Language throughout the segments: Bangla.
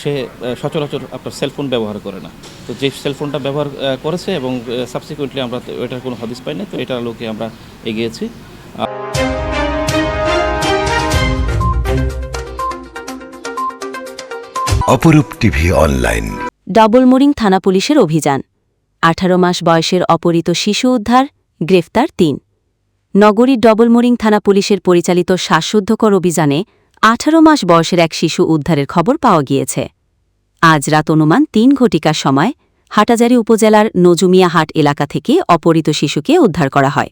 সে সচরাচর আপনার সেলফোন ব্যবহার করে না। তো যে সেলফোনটা ব্যবহার করেছে এবং সাবসিকুয়েন্টলি আমরা এটার কোনো হদিস পাই না তো এটার লোকে আমরা এগিয়েছি। অপরূপ টিভি অনলাইন ডাবলমোরিং থানা পুলিশের অভিযান। আঠারো মাস বয়সের অপহৃত শিশু উদ্ধার গ্রেফতার তিন। নগরীর ডবলমোরিং থানা পুলিশের পরিচালিত শ্বাসরুদ্ধকর অভিযানে আঠারো মাস বয়সের এক শিশু উদ্ধারের খবর পাওয়া গিয়েছে। আজ রাত অনুমান তিন ঘটিকার সময় হাটাজারি উপজেলার নজুমিয়া হাট এলাকা থেকে অপহৃত শিশুকে উদ্ধার করা হয়।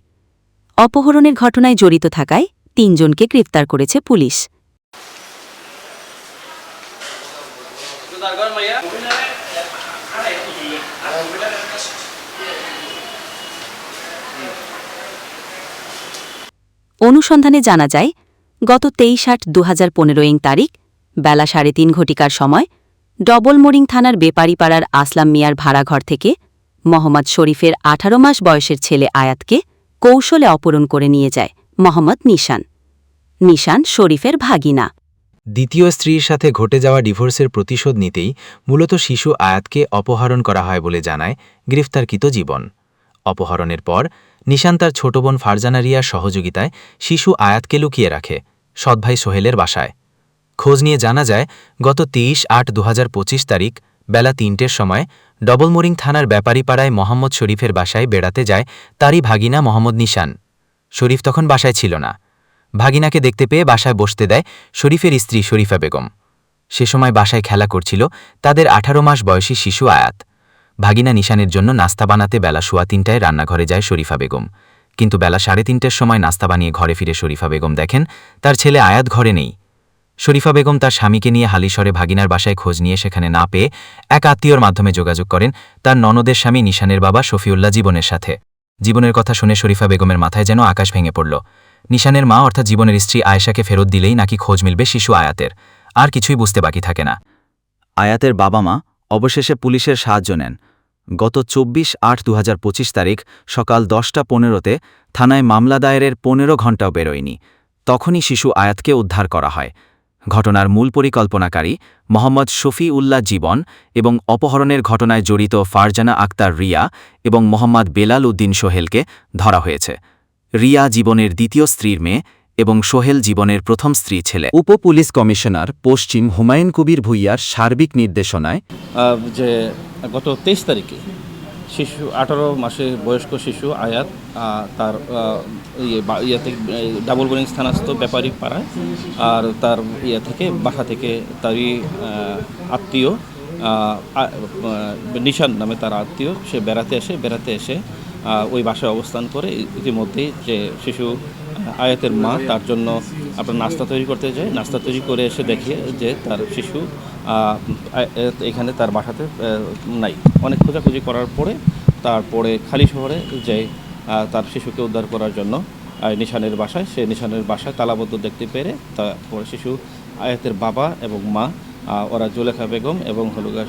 অপহরণের ঘটনায় জড়িত থাকায় তিনজনকে গ্রেফতার করেছে পুলিশ। অনুসন্ধানে জানা যায় গত তেইশ আট দু হাজার পনেরো ইং তারিখ, বেলা সাড়ে তিন ঘটিকার সময়, ডবলমোরিং থানার বেপারিপাড়ার আসলাম মিয়ার ভাড়াঘর থেকে মোহাম্মদ শরীফের আঠারো মাস বয়সের ছেলে আয়াতকে কৌশলে অপহরণ করে নিয়ে যায় মোহাম্মদ নিশান। নিশান শরীফের ভাগিনা। দ্বিতীয় স্ত্রীর সাথে ঘটে যাওয়া ডিভোর্সের প্রতিশোধ নিতেই মূলত শিশু আয়াতকে অপহরণ করা হয় বলে জানায় গ্রেফতারকৃত জীবন। অপহরণের পর নিশান তার ছোট বোন ফারজানা রিয়ার সহযোগিতায় শিশু আয়াতকে লুকিয়ে রাখে। সৎভাই সোহেলের বাসায়। খোঁজ নিয়ে জানা যায়, গত তেইশ আট দু তারিখ বেলা তিনটের সময় ডবলমোরিং থানার ব্যাপারীপাড়ায় মোহাম্মদ শরীফের বাসায় বেড়াতে যায় তারই ভাগিনা মোহাম্মদ নিশান। শরীফ তখন বাসায় ছিল না। ভাগিনাকে দেখতে পেয়ে বাসায় বসতে দেয় শরীফের স্ত্রী শরীফা বেগম। সে সময় বাসায় খেলা করছিল তাদের আঠারো মাস বয়সী শিশু আয়াত। ভাগিনা নিশানের জন্য নাস্তা বানাতে বেলা সোয়া তিনটায় রান্নাঘরে যায় শরীফা বেগম। কিন্তু বেলা সাড়ে তিনটের সময় নাস্তা বানিয়ে ঘরে ফিরে শরীফা বেগম দেখেন, তার ছেলে আয়াত ঘরে নেই। শরীফা বেগম তার স্বামীকে নিয়ে হালিশরে ভাগিনার বাসায় খোঁজ নিয়ে সেখানে না পেয়ে এক আত্মীয়র মাধ্যমে যোগাযোগ করেন তার ননদের স্বামী নিশানের বাবা শফিউল্লাহ জীবনের সাথে। জীবনের কথা শুনে শরীফা বেগমের মাথায় যেন আকাশ ভেঙে পড়ল। নিশানের মা অর্থাৎ জীবনের স্ত্রী আয়েশাকে ফেরত দিলেই নাকি খোঁজ মিলবে শিশু আয়াতের। আর কিছুই বুঝতে বাকি থাকে না। আয়াতের বাবা মা অবশেষে পুলিশের সাহায্য নেন। গত চব্বিশ আট দু তারিখ সকাল দশটা পনেরোতে থানায় মামলা দায়েরের পনেরো ঘণ্টাও বেরোয়নি। তখনই শিশু আয়াতকে উদ্ধার করা হয়। ঘটনার মূল পরিকল্পনাকারী মোহাম্মদ শফি উল্লাহ জীবন এবং অপহরণের ঘটনায় জড়িত ফারজানা আক্তার রিয়া এবং মোহাম্মদ বেলাল উদ্দিন সোহেলকে ধরা হয়েছে। রিয়া জীবনের দ্বিতীয় স্ত্রীর মেয়ে এবং সোহেল জীবনের প্রথম স্ত্রী ছেলে। উপ পুলিশ কমিশনার পশ্চিম হুমায়ুন কবির ভুইয়ার সার্বিক নির্দেশনায় যে গত তেইশ তারিখে শিশু আঠারো মাসে বয়স্ক শিশু আয়াত তার ইয়ে ইয়ে থেকে ডাবল বোরিং স্থানস্থ ব্যাপারী পাড়ায় আর তার ইয়ে থেকে বাসা থেকে তারই আত্মীয় নিশান নামে তার আত্মীয় সে বেড়াতে আসে বেড়াতে এসে ওই বাসায় অবস্থান করে। ইতিমধ্যেই যে শিশু আয়াতের মা, তার জন্য আপনার নাস্তা তৈরি করতে যায় নাস্তা তৈরি করে এসে দেখে যে তার শিশু এখানে তার বাসাতে নাই। অনেক খোঁজাখুঁজি করার পরে তারপরে খালি শহরে যে তার শিশুকে উদ্ধার করার জন্য। নিশানের বাসায়, সে নিশানের বাসায় তালাবদ্ধ দেখতে পেরে তারপরে শিশু, আয়াতের বাবা এবং মা ওরা জুলেখা বেগম এবং হলুগা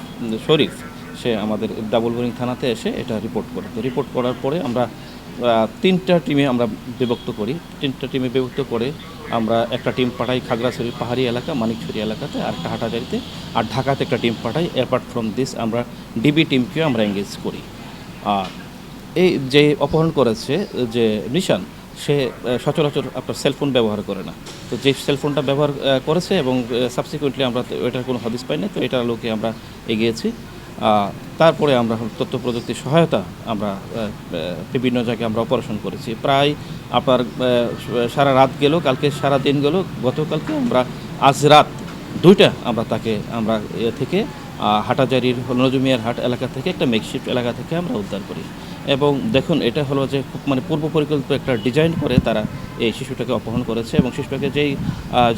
শরীফ, সে আমাদের ডাবল বোরিং থানাতে এসে এটা রিপোর্ট করে। তো রিপোর্ট করার পরে আমরা তিনটা টিমে আমরা বিভক্ত করি। তিনটা টিমে বিভক্ত করে আমরা একটা টিম পাঠাই খাগড়াছড়ি পাহাড়ি এলাকা, মানিকছড়ি এলাকাতে, আর একটা আর ঢাকাতে একটা টিম পাঠাই অ্যাপার্ট ফ্রম দিস আমরা ডিবি টিমকেও আমরা এঙ্গেজ করি। আর এই যে অপহরণ করেছে, যে নিশান, সে সচরাচর আপনার সেলফোন ব্যবহার করে না। তো যে সেলফোনটা ব্যবহার করেছে এবং সাবসিকুয়েন্টলি আমরা এটার কোনো হদিস পাই না তো এটার লোকে আমরা এগিয়েছি। তারপরে আমরা তথ্য প্রযুক্তির সহায়তা আমরা বিভিন্ন জায়গায় আমরা অপারেশন করেছি। প্রায় আপনার সারা রাত গেল, কালকে সারা দিন গেল, গতকালকে আমরা আজ রাত দুইটা আমরা তাকে, আমরা এ থেকে হাটাজারির নজুমিয়ার হাট এলাকা থেকে একটা মেকশিফট এলাকা থেকে আমরা উদ্ধার করি। এবং দেখুন, এটা হলো যে খুব মানে পূর্ব পরিকল্পিত একটা ডিজাইন করে তারা এই শিশুটাকে অপহরণ করেছে এবং শিশুটাকে যেই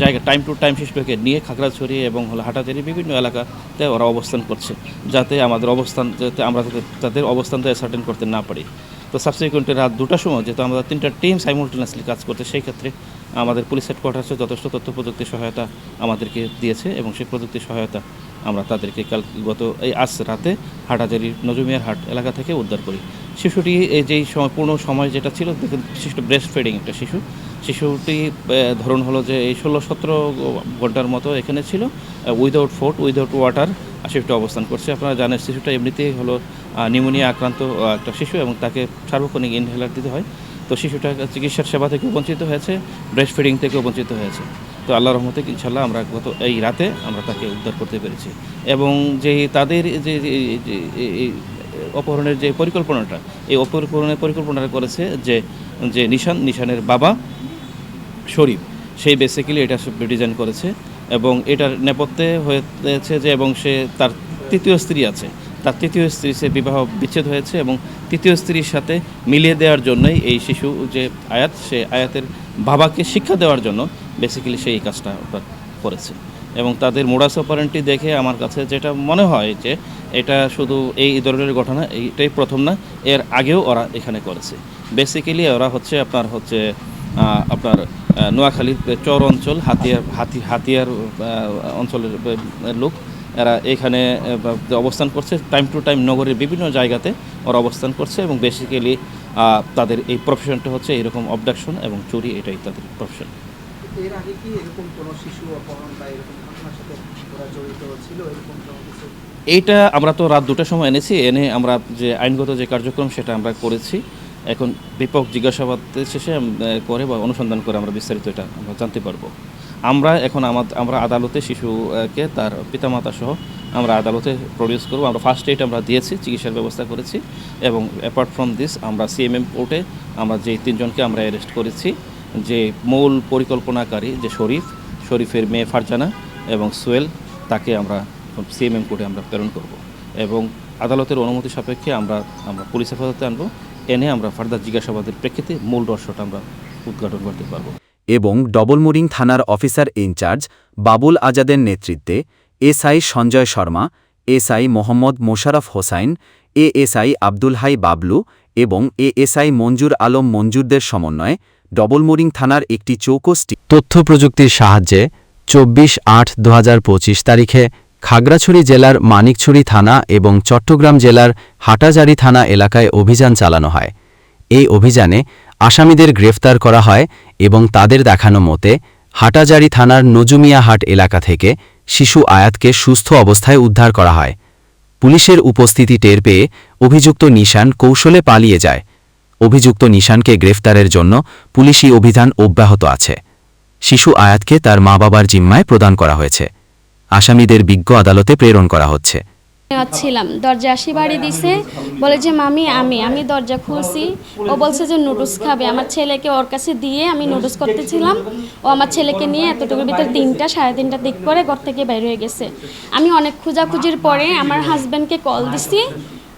জায়গা টাইম টু টাইম শিশুটাকে নিয়ে খাগড়াছড়ি এবং হলো হাটাজারি বিভিন্ন এলাকাতে ওরা অবস্থান করছে যাতে আমাদের অবস্থান, যাতে আমরা তাদের অবস্থানটা সার্টেন করতে না পারি। তো সাবসিকুয়েন্টলি রাত দুটার সময় যেহেতু আমাদের তিনটা টিম সাইমultaneously কাজ করছে, সেই ক্ষেত্রে আমাদের পুলিশ হেডকোয়ার্টার্সে যথেষ্ট তথ্য প্রযুক্তি সহায়তা আমাদেরকে দিয়েছে এবং সেই প্রযুক্তি সহায়তা আমরা তাদেরকে কাল গত এই আজ রাতে হাটাজারির নজমিয়ার হাট এলাকা থেকে উদ্ধার করি। শিশুটি, এই যেই পূর্ণ সময় যেটা ছিল, দেখুন শিশুটা ব্রেস্ট ফিডিং একটা শিশু। শিশুটি ধরুন হলো যে, এই ষোলো সতেরো ঘণ্টার মতো এখানে ছিল উইদাউট ফুড উইদাউট ওয়াটার শিশুটা অবস্থান করছে। আপনারা জানেন, শিশুটা এমনিতেই হলো নিউমোনিয়া আক্রান্ত একটা শিশু এবং তাকে সার্বক্ষণিক ইনহেলার দিতে হয়। তো শিশুটা চিকিৎসার সেবা থেকে বঞ্চিত হয়েছে ব্রেস্ট ফিডিং থেকেও বঞ্চিত হয়েছে। তো আল্লাহ রহমতে, ইনশাল্লাহ, আমরা গত এই রাতে আমরা তাকে উদ্ধার করতে পেরেছি। এবং যে তাদের যে অপহরণের যে পরিকল্পনাটা, এই অপহরণের পরিকল্পনাটা করেছে যে যে নিশান, নিশানের বাবা শরীফ। সেই বেসিক্যালি এটা ডিজাইন করেছে এবং এটার নেপথ্যে হয়েছে যে এবং সে তার তৃতীয় স্ত্রী আছে। তার তৃতীয় স্ত্রী সে বিবাহ বিচ্ছেদ হয়েছে এবং তৃতীয় স্ত্রীর সাথে মিলিয়ে দেওয়ার জন্যই এই শিশু যে আয়াত, সে আয়াতের বাবাকে শিক্ষা দেওয়ার জন্য বেসিক্যালি সেই কাজটা করেছে। এবং তাদের মোডাস অপারেন্টটি দেখে আমার কাছে যেটা মনে হয় যে এটা শুধু এই ধরনের ঘটনা, এইটাই প্রথম না, এর আগেও ওরা এখানে করেছে। বেসিক্যালি ওরা হচ্ছে আপনার হচ্ছে আপনার নোয়াখালীর চর অঞ্চল হাতিয়ার হাতি হাতিয়ার অঞ্চলের লোক, এরা এখানে অবস্থান করছে। টাইম টু টাইম নগরের বিভিন্ন জায়গাতে ওরা অবস্থান করছে এবং বেসিক্যালি তাদের এই প্রফেশনটা হচ্ছে এরকম অবডাকশন এবং চুরি, এটাই তাদের প্রফেশন এর আগে কি এরকম কোনো শিশু অপহরণ বা এরকম এইটা আমরা তো রাত দুটার সময় এনেছি, এনে আমরা যে আইনগত যে কার্যক্রম সেটা আমরা করেছি। এখন ব্যাপক জিজ্ঞাসাবাদ শেষে করে বা অনুসন্ধান করে আমরা বিস্তারিত এটা আমরা জানতে পারব। আমরা এখন আমরা আদালতে শিশুকে তার পিতামাতা সহ আমরা আদালতে প্রডিউস করব। আমরা ফার্স্ট এইড আমরা দিয়েছি, চিকিৎসার ব্যবস্থা করেছি এবং অ্যাপার্ট ফ্রম দিস আমরা সিএমএম কোর্টে আমরা যে তিনজনকে আমরা অ্যারেস্ট করেছি, যে মূল পরিকল্পনাকারী যে শরীফ, শরীফের মেয়ে ফারজানা এবং সোয়েল তাকে আমরা সিএমএম কোর্টে আমরা প্রেরণ করব। এবং আদালতের অনুমতি সাপেক্ষে আমরা আমরা পুলিশ হেফাজতে আনব। এনে আমরা ফার্দার জিজ্ঞাসাবাদের প্রেক্ষিতে মূল রহস্যটা আমরা উদ্ঘাটন করতে পারব। এবং ডবলমুরিং থানার অফিসার ইনচার্জ বাবুল আজাদের নেতৃত্বে SI Sanjay Sharma SI Mohammad Musharraf Hossain ASI Abdul Hai Bablu এবং এএসআই মঞ্জুর আলম মঞ্জুরদের সমন্বয়ে ডবলমুরিং থানার একটি চৌকস টি- তথ্য প্রযুক্তির সাহায্যে চব্বিশ আট দু তারিখে খাগড়াছড়ি জেলার মানিকছড়ি থানা এবং চট্টগ্রাম জেলার হাটাজারি থানা এলাকায় অভিযান চালানো হয়। এই অভিযানে আসামিদের গ্রেফতার করা হয় এবং তাদের দেখানো মতে হাটাজারি থানার নজুমিয়াহাট এলাকা থেকে শিশু আয়াতকে সুস্থ অবস্থায় উদ্ধার করা হয়। পুলিশের উপস্থিতি টের পেয়ে অভিযুক্ত নিশান কৌশলে পালিয়ে যায়। অভিযুক্ত নিশানকে গ্রেফতারের জন্য পুলিশি অভিযান অব্যাহত আছে। শিশু আয়াতকে তার মা বাবার জিম্মায় প্রদান করা হয়েছে। আসামিদের বিজ্ঞ আদালতে প্রেরণ করা হচ্ছে। ছিলাম। দরজা আসি বাড়ি দিছে। বলে যে, মামি, আমি আমি দরজা খুলছি। ও বলছে যে, নুডলস খাবে। আমার ছেলেকে ওর কাছে দিয়ে আমি নুডলস করতেছিলাম। ও আমার ছেলেকে নিয়ে এতটুকুর ভিতরে তিনটা, সাড়ে তিনটা দিক করে ঘর থেকে বের হয়ে গেছে। আমি অনেক খোঁজাখুঁজির পরে আমার হাজব্যান্ডকে কল দিছি।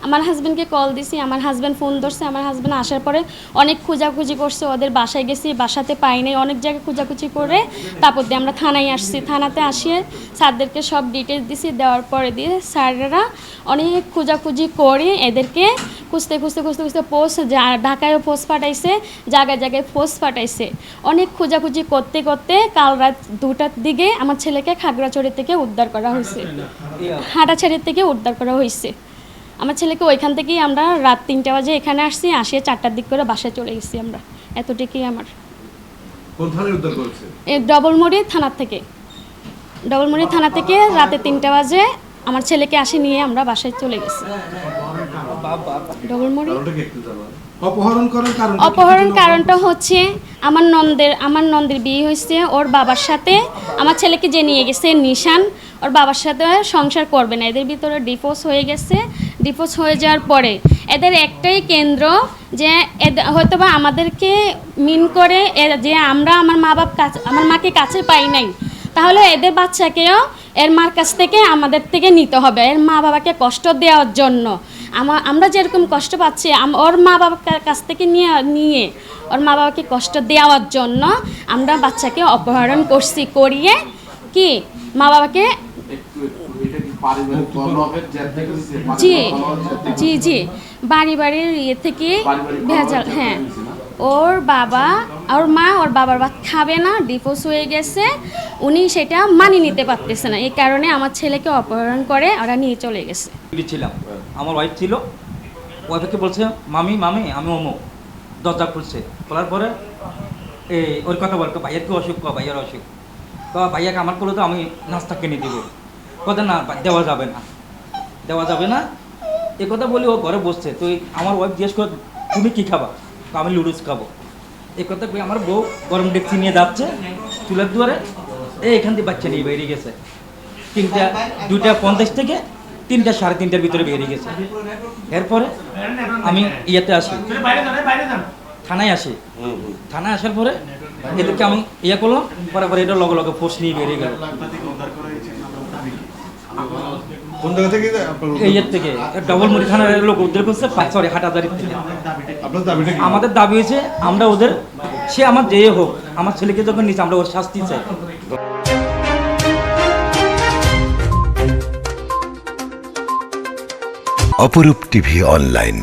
আমার হাজব্যান্ডকে কল দিছি আমার হাজব্যান্ড ফোন ধরছে আমার হাজব্যান্ড আসার পরে অনেক খোঁজাখুঁজি করছে ওদের বাসায় গেছি বাসাতে পাই নাই অনেক জায়গায় খোঁজাখুঁজি করে তারপর দিয়ে আমরা থানায় আসছি। থানাতে আসিয়ে স্যারদেরকে সব ডিটেলস দিছি দেওয়ার পরে দিয়ে স্যাররা অনেক খোঁজাখুঁজি করে এদেরকে খুঁজতে খুঁজতে খুঁজতে খুঁজতে পোস্ট ঢাকায়ও পোস্ট পাঠাইছে জায়গায় জায়গায় পোস্ট পাঠাইছে। অনেক খোঁজাখুঁজি করতে করতে কাল রাত দুটার দিকে আমার ছেলেকে খাগড়াছড়ি থেকে উদ্ধার করা হয়েছে। হাঁটাছাড়ি থেকে উদ্ধার করা হয়েছে। আমার ছেলেকে ওইখান থেকেই আমরা রাত তিনটা বাজে এখানে আসছি আসিয়ে চারটার দিক করে বাসায় চলে গেছি আমরা। এতটুকুই আমার। ডবলমুড়ি থানার থেকে। ডবলমুড়ি থানা থেকে রাতে তিনটা বাজে আমার ছেলেকে আসে নিয়ে আমরা বাসায় চলে গেছি। ডবলমুড়ি? অপহরণ করার কারণ অপহরণ কারণটা হচ্ছে আমার নন্দের আমার নন্দের বিয়ে হয়েছে ওর বাবার সাথে আমার ছেলেকে যে নিয়ে গেছে নিশান ওর বাবার সাথে সংসার করবে না। এদের ভিতরে ডিভোর্স হয়ে গেছে ডিভোর্স হয়ে যাওয়ার পরে, এদের একটাই কেন্দ্র যে হয়তো বা আমাদেরকে মিন করে যে আমরা আমার মা বাপ কাছে, আমার মাকে কাছে পাই নাই, তাহলে এদের বাচ্চাকেও এর মার কাছ থেকে আমাদের থেকে নিতে হবে, এর মা বাবাকে কষ্ট দেওয়ার জন্য। আমা- আমরা যেরকম কষ্ট পাচ্ছি ওর মা বাবার কাছ থেকে নিয়ে নিয়ে ওর মা বাবাকে কষ্ট দেওয়ার জন্য আমরা বাচ্চাকে অপহরণ করছি, করিয়ে কি মা বাবাকে জি জি জি বাড়ি বাড়ির ইয়ে থেকে ভেজাল হ্যাঁ। ওর বাবা ওর মা ওর বাবার ভাত খাবে না ডিভোর্স হয়ে গেছে উনি সেটা মানিয়ে নিতে পারতেছে না। এই কারণে আমার ছেলেকে অপহরণ করে ওরা নিয়ে চলে গেছে। ছিলাম আমার ওয়াইফ ছিল ওয়াইফকে বলছে মামি মামি আমি অমুক। দরজা খুলছে খোলার পরে এই ওর কথা বলতো ভাইয়ের কি অসুখ? ক ভাইয়ের অসুখ? ক ভাইয়াকে আমার করলে তো আমি নাস্তা কিনে দিব। কথা না দেওয়া যাবে না। দেওয়া যাবে না। এ কথা বলি ও ঘরে বসছে। তো এই- আমার ওয়াইফ জিজ্ঞেস কর তুমি কি খাবা? আমি লুডুস খাব। এই কথা কই আমার বউ গরম ডেকচি নিয়ে যাচ্ছে চুলের দুয়ারে। এই এখান থেকে বাচ্চা নিয়ে বেরিয়ে গেছে। তিনটা দুইটা পঞ্চাশ থেকে তিনটা সাড়ে তিনটার ভিতরে বেরিয়ে গেছে। এরপরে আমি ইয়েতে আসি। থানায় আসি। থানায় আসার পরে এদেরকে আমি ইয়ে করলাম পরে পরে এটা লগে লগে ফোর্স নিয়ে বেরিয়ে গেল। কোন জায়গা থেকে ইয়ের থেকে ডবল মুড়ি থানার লোক উদ্ধার করছে সরি থেকে। আপনার দাবিটা আমাদের দাবি হয়েছে আমরা ওদের সে আমার যে হোক আমার ছেলেকে যখন নিচ্ছে আমরা ওর শাস্তি চাই। অপরূপ টিভি অনলাইন।